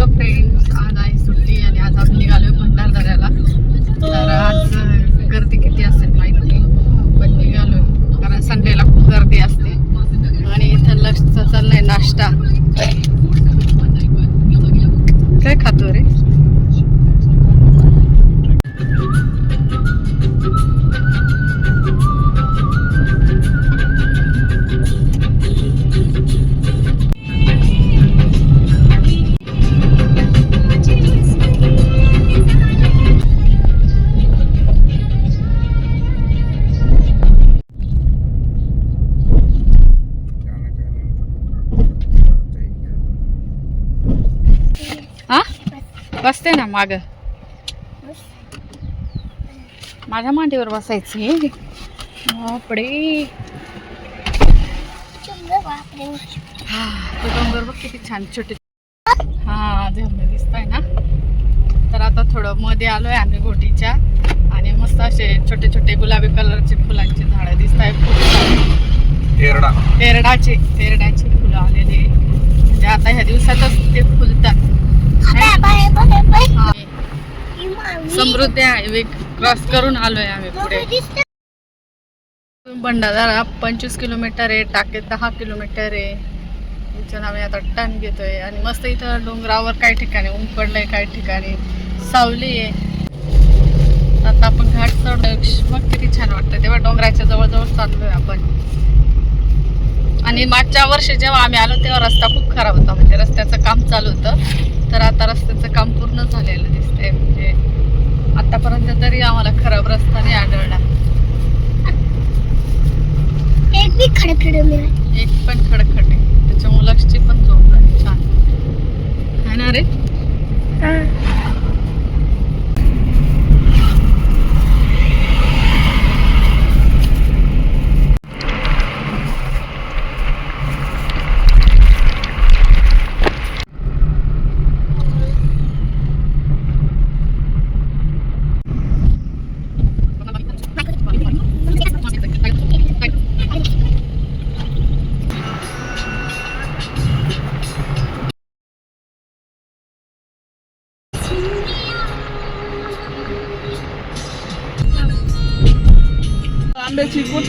Hello friends आज आहे सुट्टी आणि आज आपण निघालोय भंडारदऱ्याला. तर आज गर्दी किती असेल माहीत नाही. पण निघालो. कारण संडेला खूप गर्दी असते. आणि इथं लक्ष चाललाय नाश्ता. काय खातो रे? बसते ना माग. माझ्या मांडीवर बसायचं बापडे हा तो डोंगर बघ किती छान छोटे. हा झेंबे दिसताय ना. तर आता थोडं मध्ये आलोय आम्ही घोटीच्या आणि मस्त असे छोटे छोटे गुलाबी कलरचे फुलांची झाडं दिसत आहेत खूप. एरडा. तेरडाचे तेरड्याचे फुलं आलेले. म्हणजे आता ह्या दिवसातच ते फुलतात. समृद्धी हायवे क्रॉस करून आलोय आम्ही पुढे. भंडारा पंचवीस किलोमीटर आहे टाके दहा किलोमीटर आहे. इथून आम्ही आता टन घेतोय. आणि मस्त इथं डोंगरावर काही ठिकाणी ऊन पडलंय काही ठिकाणी. सावली आहे. आता आपण घाट चढ मग किती छान वाटतं तेव्हा डोंगराच्या जवळजवळ चाललोय आपण. आणि मागच्या वर्षी जेव्हा आम्ही आलो तेव्हा रस्ता खूप खराब होता. म्हणजे रस्त्याचं काम चालू होतं. तर आता रस्त्याचं काम पूर्ण झालेलं दिसतंय. म्हणजे आतापर्यंत तरी आम्हाला खराब रस्ता नाही आढळला. एक भी खडखड मिळाली एक पण खडखड आहे त्याच्यामुळे लक्षची पण झोप झाली छान. है ना रे?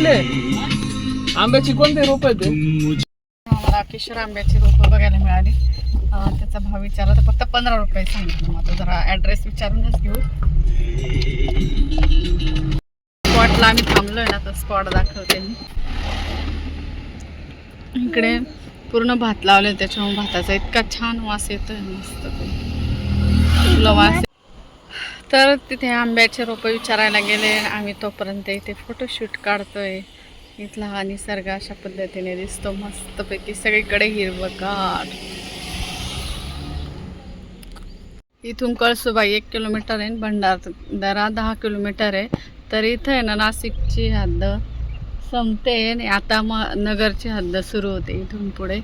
कुठले आंब्याची कोणते रोप आहे ते? किशोर आंब्याची रोप बघायला मिळाली. त्याचा भाव विचारला तर फक्त पंधरा रुपये सांगितलं. माझा जरा ॲड्रेस विचारूनच घेऊ. स्पॉटला आम्ही थांबलोय ना तर स्पॉट दाखवते मी. इकडे पूर्ण भात लावले त्याच्यामुळे भाताचा इतका छान वास येतोय मस्त तुला वास तर तिथे आंब्याचे रोपं विचारायला गेले. आम्ही तोपर्यंत इथे फोटोशूट काढतोय. इथला हा निसर्ग अशा पद्धतीने दिसतो. मस्तपैकी सगळीकडे हिरवगार. इथून कळसुबाई एक किलोमीटर आहे भंडारदरा दहा किलोमीटर आहे. तर इथं आहे ना नाशिकची हद्द संपते आणि आता मग नगरची हद्द सुरू होते इथून पुढे.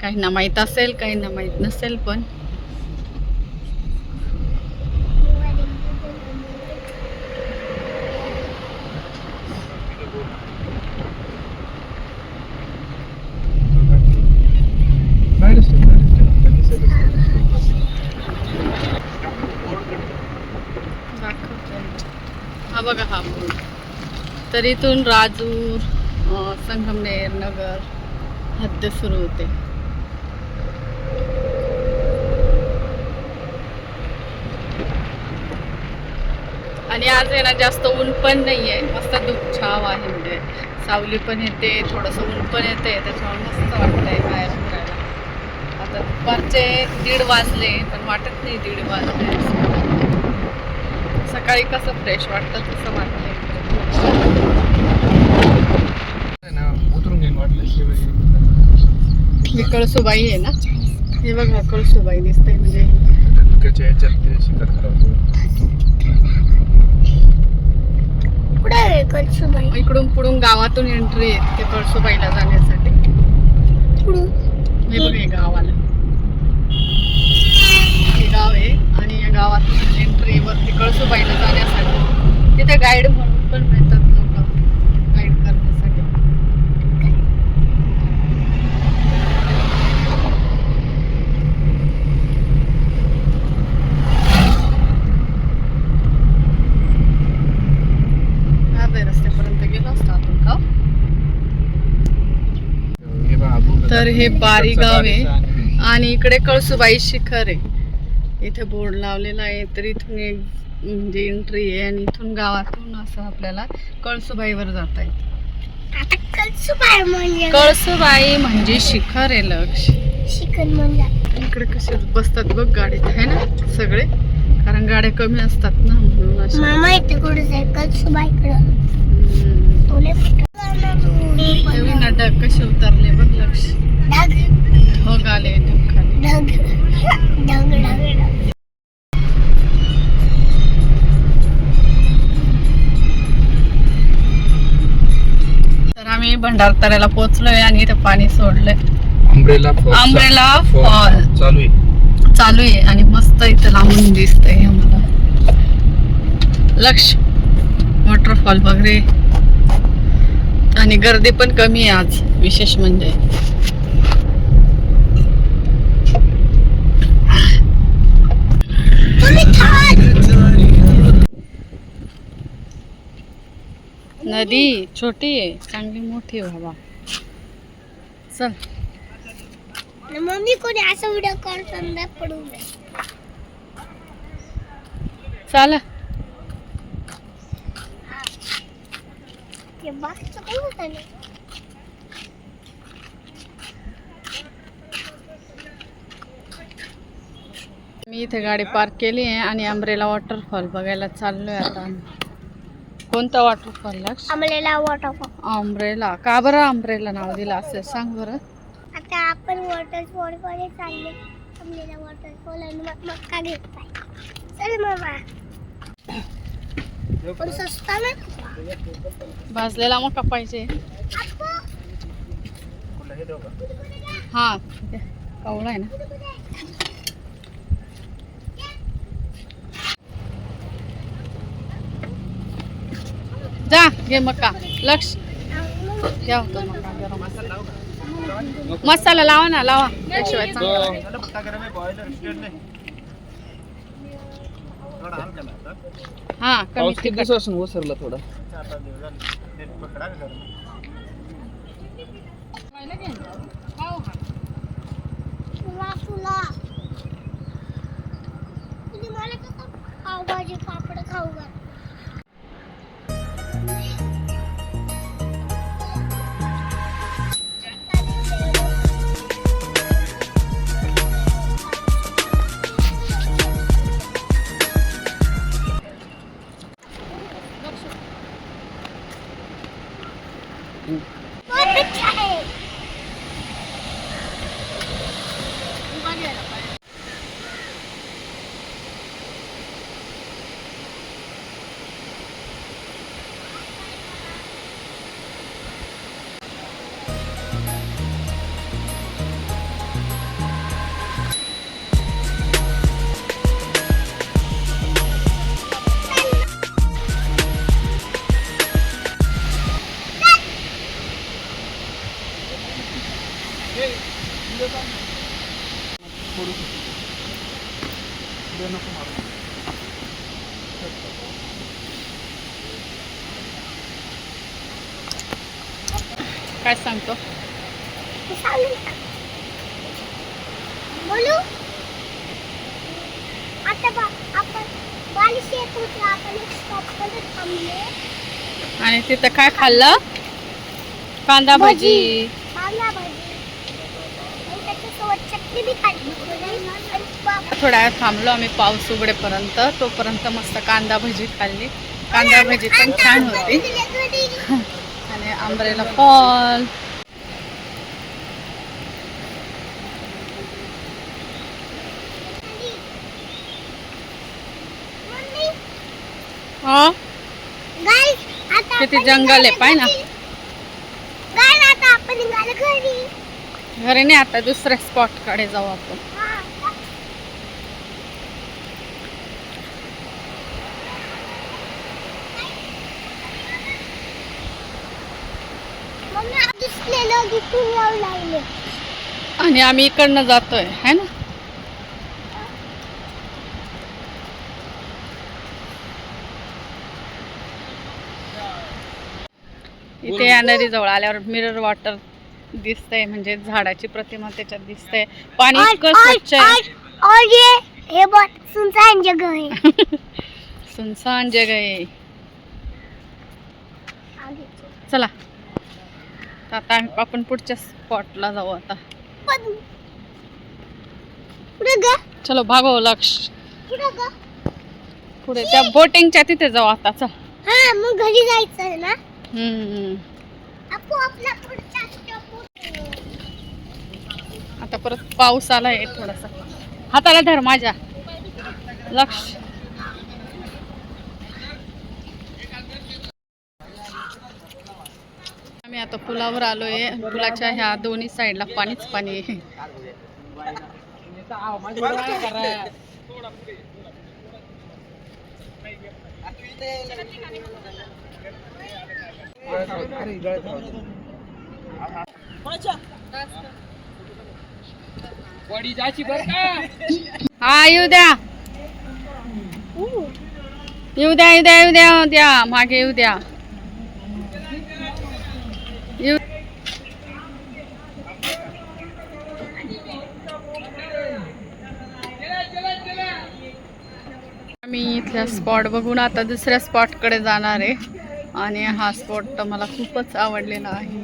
काहींना माहीत असेल काहींना माहीत नसेल पण दाखवते हा बघा हा पूल तर इथून राजूर संगमनेर नगर हद्द सुरू होते. आणि आज आहे ना जास्त ऊन पण नाही आहे मस्त धूप छाव आहे म्हणजे. सावली पण येते थोडंसं ऊन पण येते त्याच्यामुळे मस्त वाटतंय बाहेर फिरायला. आता दुपारचे दीड वाजले पण वाटत नाही दीड वाजले. सकाळी कसं फ्रेश वाटतं तसं वाटतंय ही कळसुबाई आहे ना? हे बघा कळसुबाई दिसते म्हणजे. इकडून पुढून गावातून एंट्री आहे ते कळसुबाईला जाण्यासाठी. हे बघ गावाला. हे गाव आहे आणि या गावातून एंट्री वरती कळसुबाईला जाण्यासाठी. तिथे गाईड म्हणून पण मिळतात. तर हे बारी गाव आहे. आणि इकडे कळसुबाई शिखर आहे. इथे बोर्ड लावलेला आहे तर इथून एक म्हणजे एंट्री आहे आणि इथून गावातून असं आपल्याला कळसुबाईवर जाता येतं. आता कळसुबाई म्हणजे कळसुबाई म्हणजे शिखर आहे लक्ष. म्हणजे इकडे कसे बसतात बघ गाडीत आहे ना सगळे. कारण गाड्या कमी असतात ना म्हणून कळसुबाईकडं. भंडारतऱ्याला पोहोचलोय आणि इथे पाणी सोडलंय. आंब्रेला आंब्रेला फॉल चालू आहे. चालू आहे आणि मस्त इथं लांबून दिसतंय आम्हाला. लक्ष. वॉटरफॉल वगैरे आणि गर्दी पण कमी आहे आज विशेष म्हणजे. नदी छोटी आहे चांगली मोठी बाबा. चल. मम्मी कोणी असं व्हिडिओ कॉल समजा पडू चाल. मी इथे गाडी पार्क केली आहे आणि आंब्रेला वॉटरफॉल बघायला चाललोय आता. कोणता वॉटरफॉल लक्ष? आम्हाला वॉटरफॉल आंब्रेला का बरं आंब्रेला नाव दिलं असेल? सांग बरं. आता आपण वॉटरफॉलकडे चालले. आम्हाला वॉटरफॉल आणि मग मक्का घेत चल मामा. पण सस्ता ना भाजलेला मका पाहिजे. हा. कवळा आहे ना? जा घे मका. लक्ष. घ्या होतो मका गरम मसाला. लावा ना लावा. त्याशिवाय चांगलं हा. कमी तिखट. दिवसापासून ओसरला थोडा? तुला तुला. तुझी मला कसं पावभाजी पापड खाऊ घाल आता बा आपण बालिश येत होतो आपण एक स्टॉपमध्ये थांबले. आणि तिथं काय खाल्लं? कांदा भजी. कांदा भाजी. आणि त्याच्यासोबत चटणी बी खाल्ली आणि पाप- थोड्या वेळ थांबलो आम्ही पाऊस उघडेपर्यंत. तोपर्यंत मस्त कांदा भजी खाल्ली. कांदा भजी पण छान होती. आणि आंब्रेला फॉल मम्मी, हो guys, आता किती जंगल आहे, पाय ना. घरी. नाही आता दुसऱ्या स्पॉटकडे जाऊ आपण. आणि आम्ही इकडनं जातोय है ना? या नदी जवळ आल्यावर मिरर वॉटर दिसतंय म्हणजे झाडाची प्रतिमा त्याच्यात दिसतंय. पाणी इतकं स्वच्छ आहे. और और ये ये बहुत सुनसान जगह है सुनसान जगह आहे. चला. तर आता आम्ही- आपण पुढच्या स्पॉटला जाऊ आता. पण पुढे ग. चलो भागो लक्ष. पुढे ग. पुढे त्या बोटिंगच्या तिथे जाऊ आता चल. हा मग घरी जायचं आहे ना? हम्म. आता परत पाऊस आला आहे थोडासा. हाताला धर माझ्या. लक्ष. आम्ही आता पुलावर आलोय. पुलाच्या ह्या दोन्ही साईडला पाणीच पाणी आहे. वडी जायची बर का हा येऊ द्या. येऊ द्या येऊ द्या येऊ द्या द्या मागे येऊ द्या. येऊ. आम्ही इथल्या स्पॉट बघून आता दुसऱ्या स्पॉटकडे जाणार आहे. आणि हा स्पॉट तर मला खूपच आवडलेला आहे.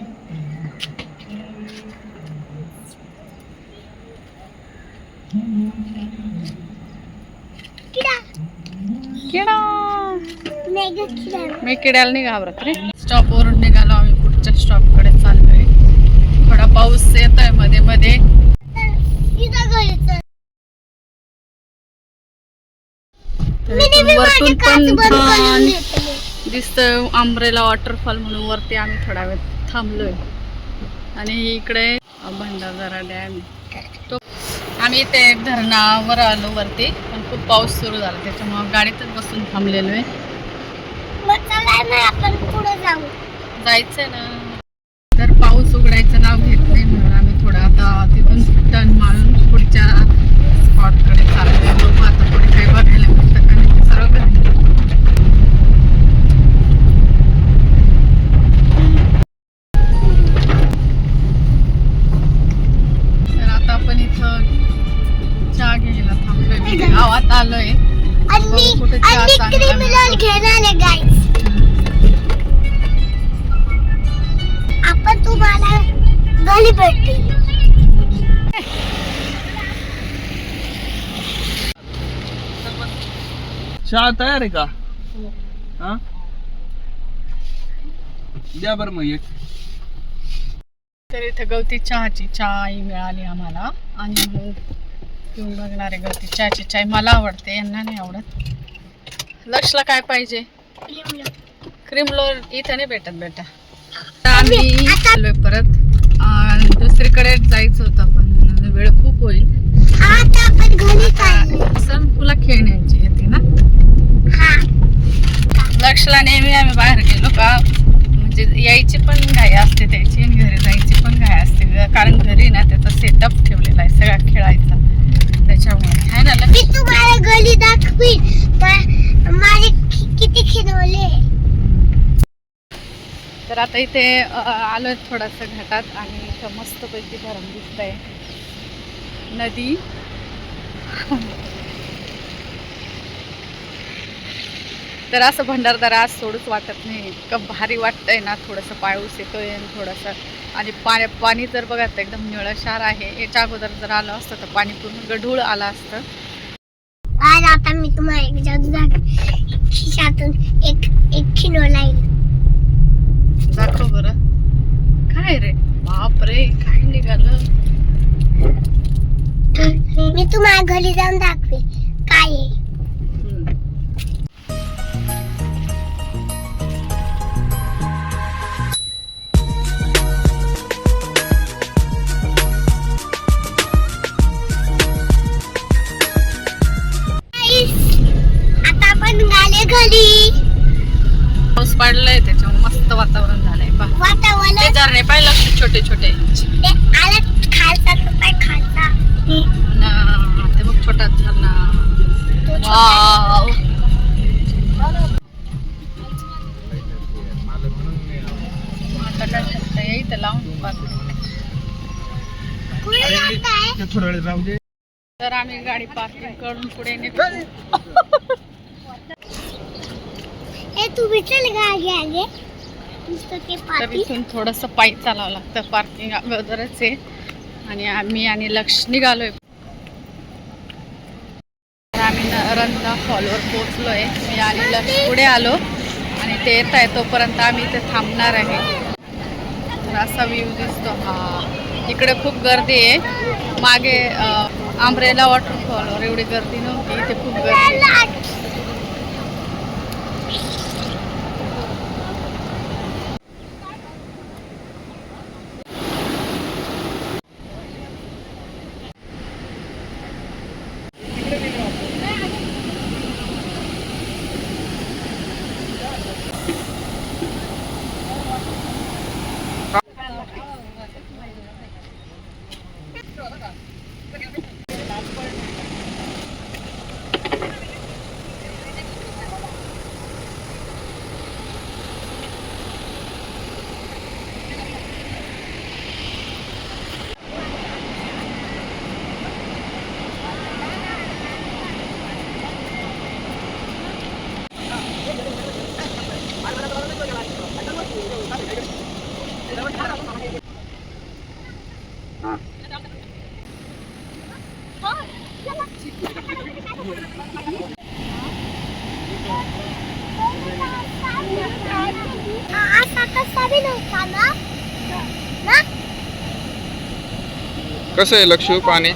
किडा. मी किड्याला नाही घाबरत रे. स्टॉप वरून निघालो आम्ही पुढच्या स्टॉपकडे चाललोय. थोडा पाऊस येत आहे मध्ये. मध्ये वरतून पण दिसतंय आंब्रेला वॉटरफॉल म्हणून वरती आम्ही थोडा वेळ थांबलोय. आणि इकडे भंडारदरा डॅम तो आम्ही इथे धरणावर आलो वरती पण खूप पाऊस सुरू झाला त्याच्यामुळे गाडीतच बसून थांबलेलो आहे. चला ना आपण पुढे जाऊ. जायचंय ना. तर पाऊस उघडायचं नाव घेत नाही म्हणून आम्ही थोडं आता तिथून टर्न मारून पुढच्या स्पॉटकडे चाललोय. बघू आता पुढे काही बघायला मिळतं का नाही ते सर्व क्रिमिनल मिळतो. घेणार आहे गाईस आपण तुम्हाला गली भेटतील चहा तयार आहे का? हा? द्या बरं मग एक. तर इथे गवती चहाची चाय मिळाली आम्हाला. आणि मग पिऊन बघणार आहे गवती. चहाची चाय मला आवडते यांना नाही आवडत. लक्षला काय पाहिजे? क्रीम रोल इथं नाही भेटत बेटा. आम्ही आलोय परत. दुसरीकडे जायचं होतं पण वेळ खूप होईल. असं तुला खेळण्याची येते ना? हा. लक्षला नेहमी आम्ही बाहेर गेलो का? म्हणजे यायची पण घाई असते त्याची आणि घरी जायची पण घाई असते. कारण घरी ना त्याचा सेटअप ठेवलेला आहे सगळा खेळायचा. त्याच्यामुळे. आहे ना गली दाखवी माझे कि- किती खिनवले तर आता इथे आलो आलोय थोडंसं घाटात आणि इथं मस्तपैकी धरण दिसतंय. नदी. तर असं भंडारदारा आज सोडूच वाटत नाही. इतकं भारी वाटतंय ना थोडंसं पाऊस येतोय आणि थोडंसं. आणि पाण्या पाणी जर बघा तर एकदम निळशार आहे. याच्या अगोदर जर आलं असतं तर पाणी पूर्ण गढूळ आलं असतं. आज आता मी तुम्हाला एक जादू दाखव खिशातून एक एक खिनवला येईल. दाखव बरं. काय रे? बाप रे काय निघालं? मी तुम्हाला घरी जाऊन दाखवे. काय आहे? आता आपण गाले घरी. पाऊस पडलाय त्याच्यामुळे मस्त वातावरण झालंय पा झरणे पाहिलं का छोटे छोटे. खालचा खालचा. ना ते बघ तर आम्ही गाडी पार्किंग करून पुढे निघतो ए तू विचार गाडी आगे तर इथून थोडंसं पायी चालावं लागतं पार्किंग अगोदरच आहे आणि आम्ही आणि लक्ष निघालोय. तर आम्ही न- रंधा फॉलवर पोहोचलोय. मी आणि लक्ष पुढे आलो. आणि ते येत आहे तोपर्यंत आम्ही इथे थांबणार आहे. तर असा व्ह्यू दिसतो. हा. इकडे खूप गर्दी आहे. मागे आंब्रेला वॉटरफॉलवर एवढी गर्दी नव्हती. इथे खूप गर्दी कसं आहे लक्ष पाणी?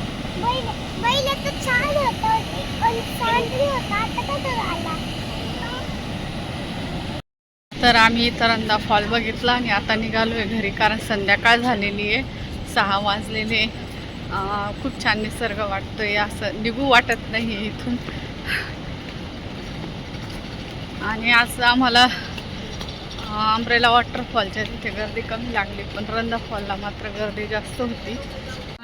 तर आम्ही तरंदा फॉल बघितला आणि आता निघालो आहे घरी कारण संध्याकाळ झालेली आहे. सहा वाजलेले. खूप छान निसर्ग वाटतोय असं निघू वाटत नाही इथून. आणि आज आम्हाला अंब्रेला वॉटरफॉलच्या तिथे गर्दी कमी लागली पण रंदा फॉलला मात्र गर्दी जास्त होती.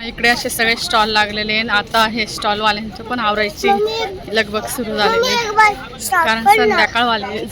इकडे असे सगळे स्टॉल लागलेले आहेत. आता हे स्टॉलवाल्यांचं पण आवरायची लगबग सुरू झालेली आहे. कारण stop कर संध्याकाळ वाले